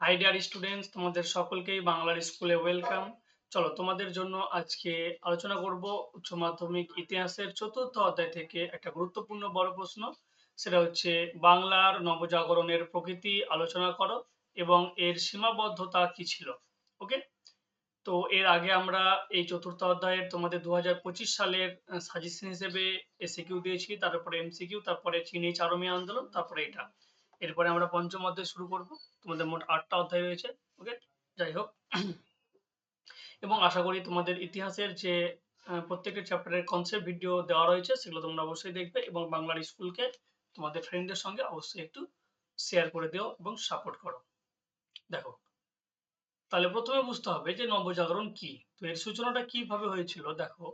High dear students তোমাদের সকলকেই বাংলার স্কুলে ওয়েলকাম চলো, তোমাদের জন্য আজকে আলোচনা করব উচ্চ মাধ্যমিক ইতিহাসের চতুর্থ অধ্যায় থেকে একটা গুরুত্বপূর্ণ বড় প্রশ্ন। সেটা হচ্ছে, বাংলার নবজাগরণের প্রকৃতি আলোচনা করো এবং এর সীমাবদ্ধতা কি ছিল? ওকে তো এর আগে আমরা এই চতুর্থ অধ্যায়ের তোমাদের দু হাজার পঁচিশ সালের সাজেশন হিসেবে এসিকিউ দিয়েছি, তারপরে এমসিকিউ তারপরে চীনি চারমী আন্দোলন, তারপরে এটা। এরপরে আমরা পঞ্চম অধ্যায় শুরু করব। তোমাদের মোট আটটা অধ্যায় রয়েছে ওকে যাই হোক। এবং আশা করি তোমাদের ইতিহাসের যে প্রত্যেকটা চ্যাপ্টারের কনসেপ্ট ভিডিও দেওয়া রয়েছে, সেগুলো তোমরা অবশ্যই দেখবে এবং বাংলার স্কুলকে তোমাদের ফ্রেন্ডদের সঙ্গে অবশ্যই একটু শেয়ার করে দিও এবং সাপোর্ট করো। দেখো, তাহলে প্রথমে বুঝতে হবে যে নবজাগরণ কি। তো এর সূচনাটা কীভাবে হয়েছিল? দেখো,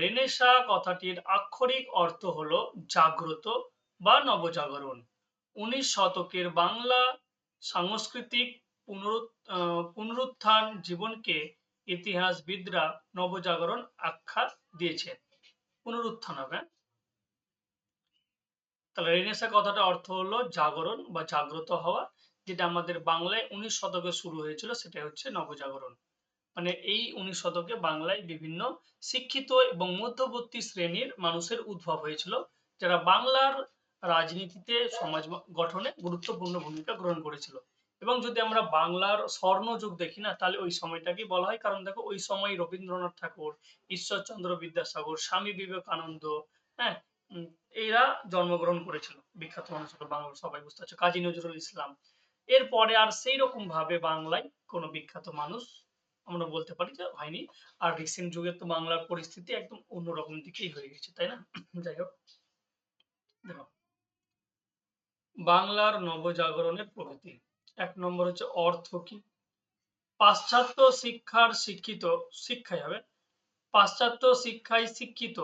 রেনেসা কথাটির আক্ষরিক অর্থ হলো জাগ্রত বা নবজাগরণ। উনিশ শতকের বাংলা সাংস্কৃতিক পুনরুত্থান জীবনকে ইতিহাসবিদরা নবজাগরণ আখ্যা দিয়েছেন। পুনরুত্থান হবে। তাহলে রেনেসা কথাটা অর্থ হলো জাগরণ বা জাগ্রত হওয়া, যেটা আমাদের বাংলায় উনিশ শতকে শুরু হয়েছিল সেটা হচ্ছে নবজাগরণ। মানে এই উনিশ শতকে বাংলায় বিভিন্ন শিক্ষিত এবং মধ্যবর্তী শ্রেণির মানুষের উদ্ভব হয়েছিল, যারা বাংলার রাজনীতিতে সমাজ গঠনে গুরুত্বপূর্ণ ভূমিকা গ্রহণ করেছিল। এবং যদি আমরা বাংলার স্বর্ণযুগ দেখি না, তাহলে ওই সময়টাকে বলা হয়। কারণ দেখো, ওই সময় রবীন্দ্রনাথ ঠাকুর, ঈশ্বরচন্দ্র বিদ্যাসাগর, স্বামী বিবেকানন্দ হ্যাঁ এরা জন্মগ্রহণ করেছিল। বিখ্যাত মানুষ বাংলার সবাই বুঝতে পারছ, কাজী নজরুল ইসলাম। এরপরে আর সেই রকম ভাবে বাংলায় কোনো বিখ্যাত মানুষ আমরা বলতে পারি যে হয়নি। আর রিসেন্ট যুগে তো বাংলার পরিস্থিতি একদম অন্যরকম দিকেই হয়ে গেছে, তাই না? যাই হোক, দেখো। বাংলার নবজাগরণের প্রকৃতি এক নম্বর হচ্ছে অর্থ কি? পাশ্চাত্য শিক্ষার শিক্ষিত, শিক্ষাই হবে। পাশ্চাত্য শিক্ষায় শিক্ষিত,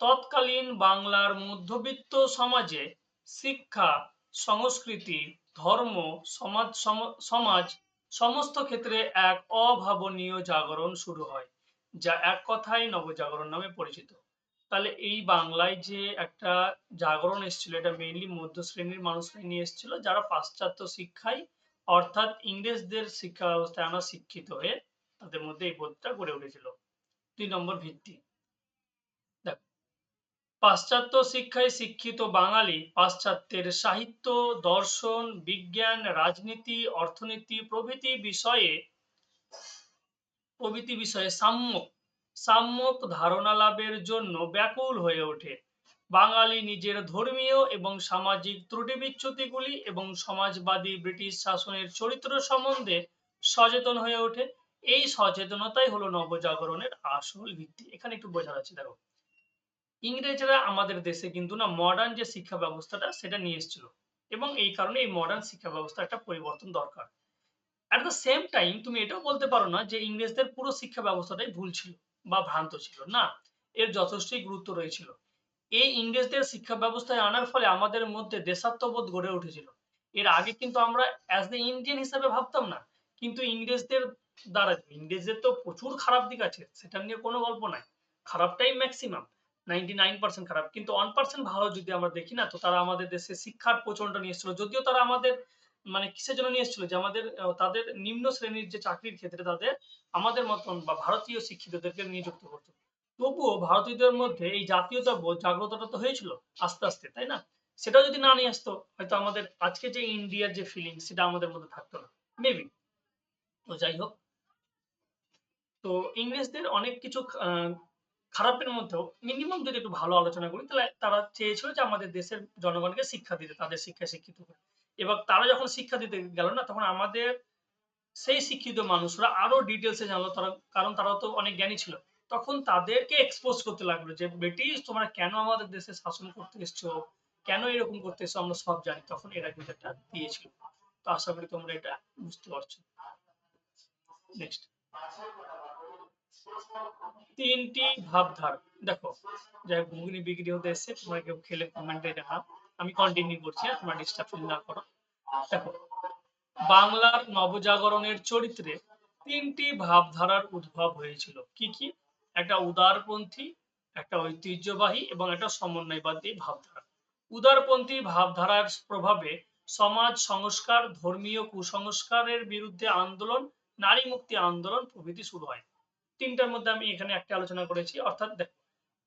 তৎকালীন বাংলার মধ্যবিত্ত সমাজে শিক্ষা, সংস্কৃতি, ধর্ম, সমাজ সমাজ সমস্ত ক্ষেত্রে এক অভাবনীয় জাগরণ শুরু হয়, যা এক কথায় নবজাগরণ নামে পরিচিত। তাহলে এই বাংলায় যে একটা জাগরণ এসেছিল, এটা মেইনলি মধ্য শ্রেণির মানুষরাই নিয়ে এসেছিল, যারা পাশ্চাত্য শিক্ষায়, অর্থাৎ ইংরেজদের শিক্ষা ব্যবস্থায় আমরা শিক্ষিত হয়ে তাদের মধ্যে এই বোধটা গড়ে উঠেছিল। দুই নম্বর ভিত্তি। পাশ্চাত্য শিক্ষায় শিক্ষিত বাঙালি পাশ্চাত্যের সাহিত্য, দর্শন, বিজ্ঞান, রাজনীতি, অর্থনীতি প্রভৃতি বিষয়ে প্রভৃতি বিষয়ে সাম্যক সাম্যক ধারণা লাভের জন্য ব্যাকুল হয়ে ওঠে। বাঙালি নিজের ধর্মীয় এবং সামাজিক ত্রুটি বিচ্যুতিগুলি এবং সমাজবাদী ব্রিটিশ শাসনের চরিত্র সম্বন্ধে সচেতন হয়ে ওঠে। এই সচেতনতাই হলো নবজাগরণের আসল ভিত্তি। এখানে একটু বোঝা যাচ্ছে, দেখো। ইংরেজরা আমাদের দেশে কিন্তু না মডার্ন যে শিক্ষা ব্যবস্থাটা সেটা নিয়ে এসেছিল এবং এই কারণে এই মডার্ন শিক্ষা ব্যবস্থা একটা পরিবর্তন দরকার। অ্যাট দ্য সেম টাইম তুমি এটাও বলতে পারো না যে ইংরেজদের পুরো শিক্ষা ব্যবস্থাটাই ভুল ছিল। বা ভ্রান্ত ছিল, না? এর যথেষ্টই গুরুত্ব রয়েছিল। এই ইংরেজদের শিক্ষা ব্যবস্থায় আনার ফলে আমাদের মধ্যে দেশাত্মবোধ গড়ে উঠেছিল। এর আগে কিন্তু আমরা অ্যাজ দ্য ইন্ডিয়ান হিসেবে ভাবতাম না, কিন্তু ইংরেজদের দ্বারা, ইংরেজদের তো প্রচুর খারাপ দিক আছে, সেটা নিয়ে কোনো গল্প নাই। খারাপটাই ম্যাক্সিমাম নাইনটি নাইন পার্সেন্ট খারাপ। কিন্তু ওয়ান পার্সেন্ট ভালো যদি আমরা দেখি না, তো তারা আমাদের দেশে শিক্ষার প্রচণ্ড নিয়ে এসেছিল। যদিও তারা আমাদের মানে কিসের জন্য নিয়ে এসেছিল? যে আমাদের তাদের নিম্ন শ্রেণির যে চাকরির ক্ষেত্রে তাদের আমাদের মতন বা ভারতীয় শিক্ষিতদেরকে নিযুক্ত করতো। তবুও ভারতীয়দের মধ্যে এই জাতীয়তা বোধ, জাগ্রতটা তো হয়েছিল আস্তে আস্তে, তাই না? সেটাও যদি না নিয়ে আসতো, হয়তো আমাদের আজকে যে ইন্ডিয়ার যে ফিলিং সেটা আমাদের মধ্যে থাকতো না। মেবি তো যাই হোক। তো ইংরেজদের অনেক কিছু খারাপের মধ্যেও মিনিমাম যদি একটু ভালো আলোচনা করি, তাহলে তারা চেয়েছিল যে আমাদের দেশের জনগণকে শিক্ষা দিতে, তাদের শিক্ষায় শিক্ষিত করে এবার তারা যখন শিক্ষা দিতে গেল না, তখন আমাদের সেই শিক্ষিত মানুষরা আরও ডিটেলসে জানলো। তারা, কারণ তারা তো অনেক জ্ঞানী ছিল। তখন তাদেরকে এক্সপোজ করতে লাগল যে, ব্রিটিশ, তোমরা কেন আমাদের দেশে শাসন করতে এসছো? কেন এরকম করতে এসছো? আমরা সব জানি। তখন এরা কিন্তু একটা দিয়েছিল। তো আশা করি তোমরা এটা বুঝতে পারছ। নেক্সট তিনটি ভাবধারা। দেখো, যাই ঘুগনি বিক্রি হতে এসছে। তোমরা কেউ খেলে কমেন্টে জানাও। আমি কন্টিনিউ করছি হ্যাঁ তোমরা ডিস্টার্ব না করো। দেখো, বাংলার নবজাগরণের চরিত্রে তিনটি ভাবধারার উদ্ভব হয়েছিল। কি কি? একটা উদারপন্থী, একটা ঐতিহ্যবাহী এবং একটা সমন্বয়বাদী ভাবধারা। উদারপন্থী ভাবধারার প্রভাবে সমাজ সংস্কার, ধর্মীয় কুসংস্কারের বিরুদ্ধে আন্দোলন, নারী মুক্তি আন্দোলন প্রভৃতি শুরু হয়। তিনটার মধ্যে আমি এখানে একটা আলোচনা করেছি, অর্থাৎ দেখো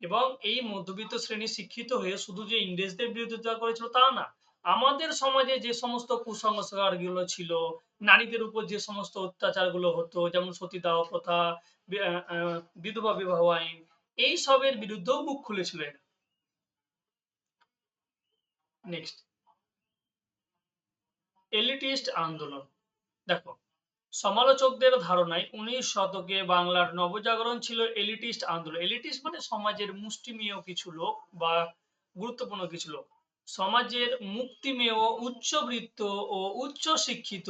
এবং এই মধ্যবিত্ত শ্রেণি শিক্ষিত হয়ে শুধু যে ইংরেজদের বিরোধিতা করেছিল তা না, আমাদের সমাজে যে সমস্ত কুসংস্কারগুলো ছিল, নারীদের উপর যে সমস্ত অত্যাচারগুলো হতো, যেমন সতীদাহ প্রথা বিধবা বিবাহ আইন, এই সবের বিরুদ্ধেও মুখ খুলেছিল এরা। নেক্সট এলিটিস্ট আন্দোলন। দেখো সমালোচকদের ধারণায় উনিশ শতকে বাংলার নবজাগরণ ছিল এলিটিস্ট আন্দোলন। এলিটিস্ট মানে সমাজের মুষ্টিমেয় কিছু লোক বা গুরুত্বপূর্ণ কিছু লোক। সমাজের মুক্তিমেয়, উচ্চবৃত্ত ও উচ্চ শিক্ষিত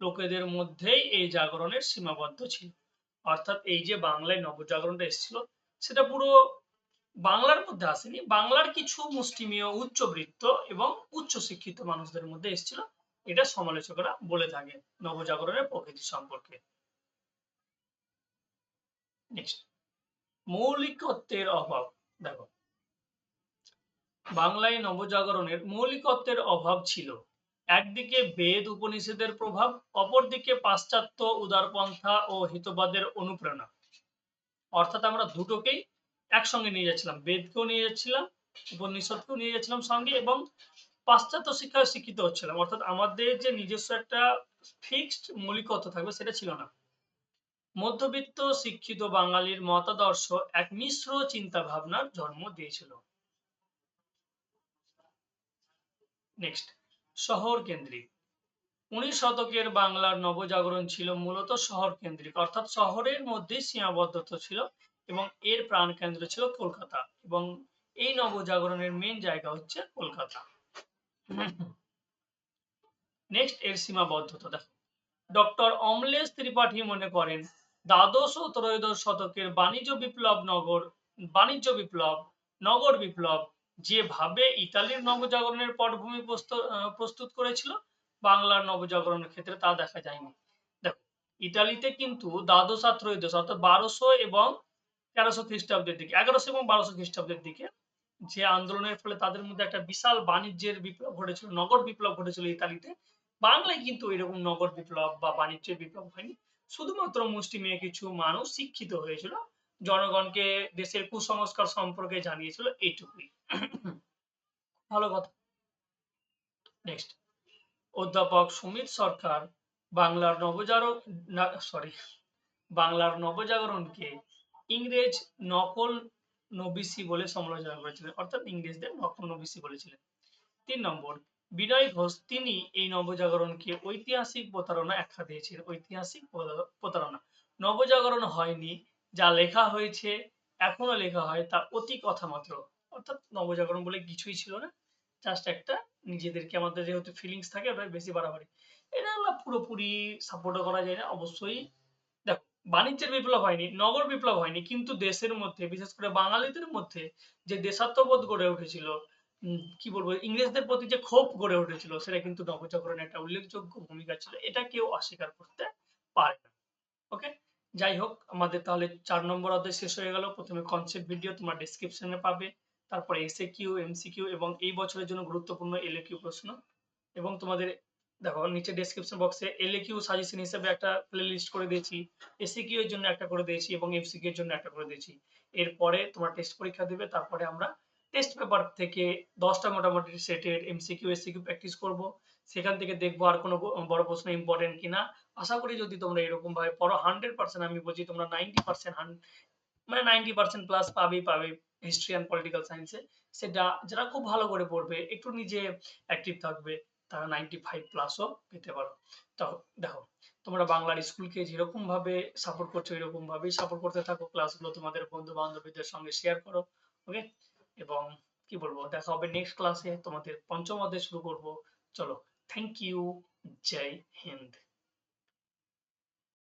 লোকেদের মধ্যেই এই জাগরণের সীমাবদ্ধ ছিল। অর্থাৎ এই যে বাংলায় নবজাগরণটা এসেছিল, সেটা পুরো বাংলার মধ্যে আসেনি। বাংলার কিছু মুষ্টিমেয়, উচ্চবৃত্ত এবং উচ্চ শিক্ষিত মানুষদের মধ্যে এসেছিল। এটা সমালোচকরা বলে থাকে নবজাগরণের প্রকৃতি সম্পর্কে। মৌলিকত্বের অভাব। দেখো, বাংলায় নবজাগরণের মৌলিকত্বের অভাব ছিল। একদিকে বেদ উপনিষদের প্রভাব, অপরদিকে পাশ্চাত্য উদারপন্থা ও হিতবাদের অনুপ্রেরণা। অর্থাৎ আমরা দুটোকেই একসঙ্গে নিয়ে যাচ্ছিলাম। বেদকেও নিয়ে যাচ্ছিলাম, উপনিষদকেও নিয়ে যাচ্ছিলাম সঙ্গে এবং পাশ্চাত্য শিক্ষায় শিক্ষিত হচ্ছিলাম। অর্থাৎ আমাদের যে নিজস্ব একটা ফিক্সড মৌলিকত্ব থাকবে সেটা ছিল না। মধ্যবিত্ত, শিক্ষিত বাঙালির মতাদর্শ এক মিশ্র চিন্তা ভাবনার জন্ম দিয়েছিল। নেক্সট শহর কেন্দ্রিক। উনিশ শতকের বাংলার নবজাগরণ ছিল মূলত শহর কেন্দ্রিক। অর্থাৎ শহরের মধ্যে সীমাবদ্ধতা ছিল এবং এর প্রাণ কেন্দ্র ছিল কলকাতা এবং এই নবজাগরণের মেন জায়গা হচ্ছে কলকাতা। নেক্সট এর সীমাবদ্ধতা, দেখো। ডক্টর অমলেশ ত্রিপাঠী মনে করেন, দ্বাদশ ও ত্রয়োদশ শতকের বাণিজ্য বিপ্লব নগর, বাণিজ্য বিপ্লব, নগর বিপ্লব যেভাবে ইতালির নবজাগরণের পটভূমি প্রস্তুত করেছিল, বাংলার নবজাগরণের ক্ষেত্রে তা দেখা যায়নি। দেখো, ইতালিতে কিন্তু দ্বাদশ আর ত্রয়োদশ, অর্থাৎ বারোশো এবং তেরোশো খ্রিস্টাব্দের দিকে, এগারোশো এবং বারোশো খ্রিস্টাব্দের দিকে যে আন্দোলনের ফলে তাদের মধ্যে একটা বিশাল বাণিজ্যের বিপ্লব ঘটেছিল, নগর বিপ্লব ঘটেছিল ইতালিতে। বাংলায় কিন্তু এরকম নগর বিপ্লব বা বাণিজ্যের বিপ্লব হয়নি। শুধুমাত্র মুষ্টিমেয় কিছু মানুষ শিক্ষিত হয়েছিল। জনগণকে দেশের কুসংস্কার সম্পর্কে জানিয়েছিল এইটুকুই। ভালো কথা। নেক্সট অধ্যাপক সুমিত সরকার বাংলার নবজাগরণ সরি বাংলার নবজাগরণকে ইংরেজ নকল নবিসি বলে সমালোচনা করেছিলেন, অর্থাৎ ইংরেজদের নকল নবিসি বলেছিলেন। তিন নম্বর, বিনয় ঘোষ, তিনি এই নবজাগরণকে ঐতিহাসিক প্রতারণা আখ্যা দিয়েছিলেন, ঐতিহাসিক প্রতারণা। নবজাগরণ হয়নি, যা লেখা হয়েছে, এখনও লেখা হয়, তা অতি কথা মাত্র। অর্থাৎ নবজাগরণ বলে কিছুই ছিল না জাস্ট একটা নিজেদেরকে আমাদের যেহেতু ফিলিংস থাকে ওটা বেশি বাড়াবাড়ি। এটা আমরা পুরোপুরি সাপোর্টও করা যায় না, অবশ্যই বাণিজ্যের বিপ্লব হয়নি, নগর বিপ্লব হয়নি, কিন্তু দেশের মধ্যে, বিশেষ করে বাঙালিদের মধ্যে যে দেশাত্মবোধ গড়ে উঠেছিল কি বলব, ইংরেজদের প্রতি যে ক্ষোভ গড়ে উঠেছিল, সেটা কিন্তু নবজাগরণের একটা উল্লেখযোগ্য ভূমিকা ছিল, এটা কেউ অস্বীকার করতে পারে না। ওকে? যাই হোক, আমাদের তাহলে চার নম্বর অধ্যায় শেষ হয়ে গেল। প্রথমে কনসেপ্ট ভিডিও তোমার ডিসক্রিপশনে পাবে, তারপরে এসএ কিউ এমসিকিউ এবং এই বছরের জন্য গুরুত্বপূর্ণ এলএ কিউ প্রশ্ন এবং তোমাদের দেখো, নিচে ডেসক্রিপশন বক্সে এলএ কিউ সাজেশন হিসেবে একটা প্লে লিস্ট করে দিয়েছি এসএ কিউ এর জন্য একটা করে দিয়েছি এবং এমসিকিউ এর জন্য একটা করে দিয়েছি। এরপরে তোমার টেস্ট পরীক্ষা দিবে, তারপরে আমরা টেস্ট পেপার থেকে দশটা মোটামুটি সেটের এমসিকিউ এসিকিউ প্র্যাকটিস করব। সেখান থেকে দেখব আর কোনো বড় প্রশ্ন ইম্পর্টেন্ট কিনা। আশা করি যদি তোমরা এরকম ভাবে পড়ো হান্ড্রেড পার্সেন্ট আমি বলছি তোমরা নাইনটি পার্সেন্ট মানে নাইনটি পার্সেন্ট প্লাস পাবেই পাবে হিস্ট্রি অ্যান্ড পলিটিক্যাল সায়েন্সে সেটা যারা খুব ভালো করে পড়বে, একটু নিজে অ্যাক্টিভ থাকবে। তারা নাইনটি ফাইভ প্লাসও পেতে পারো। তো দেখো, তোমরা বাংলার স্কুলকে যেরকম ভাবে সাপোর্ট করছ এরকম ভাবেই সাপোর্ট করতে থাকো। ক্লাসগুলো তোমাদের বন্ধু বান্ধবীদের সঙ্গে শেয়ার করো ওকে এবং কি বলব, দেখা হবে নেক্সট ক্লাসে তোমাদের পঞ্চম অধ্যায় শুরু করব। চলো থ্যাংক ইউ জয় হিন্দ।